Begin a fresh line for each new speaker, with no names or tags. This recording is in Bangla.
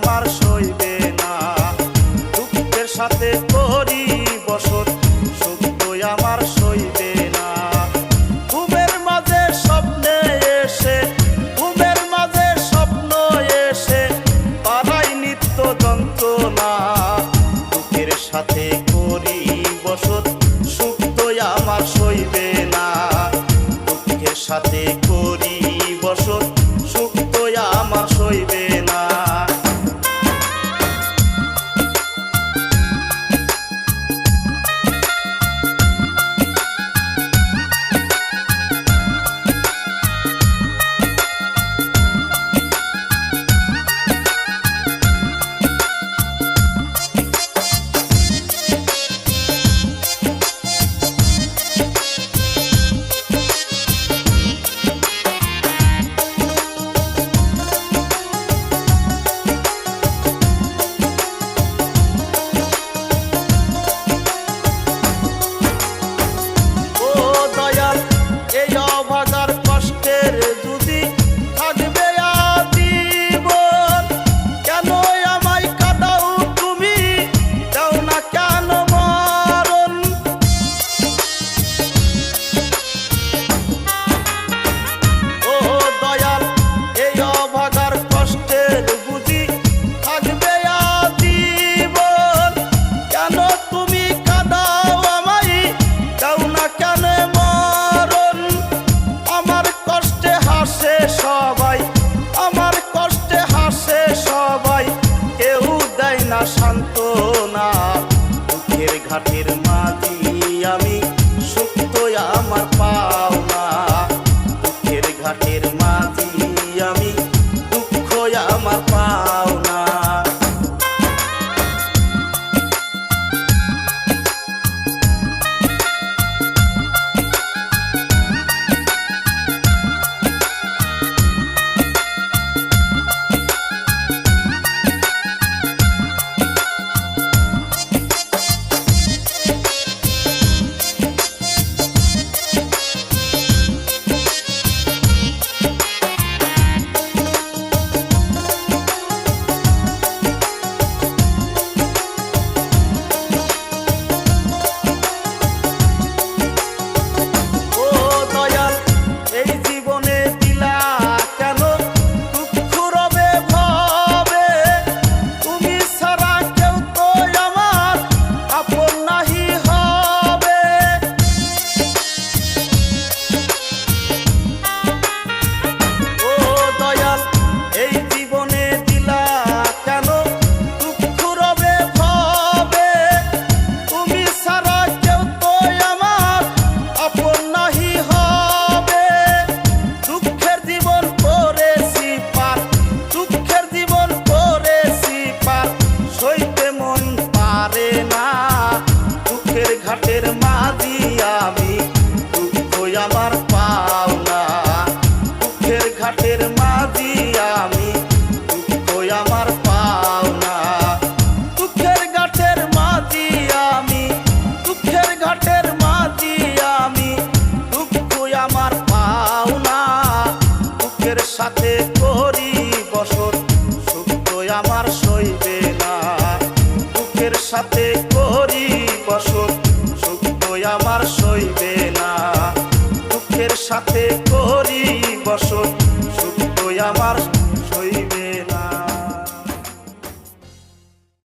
আমার সইবে না। দুঃখের সাথে করি বসত সুখ তুই আমার সইবে না। ঘুমের মাঝে স্বপ্নে এসে, ঘুমের মাঝে স্বপ্ন এসে পাড়াই নিত্য যন্ত্রণা। দুঃখের সাথে করি বসত সুখ তুই আমার সইবে না। দুঃখের সাথে করি বসত সুখ তুই আমার সান্ত্বনা দুঃখের ঘাটের সাথে করি বসত সুখ তো আমার সইবে না। দুঃখের সাথে করি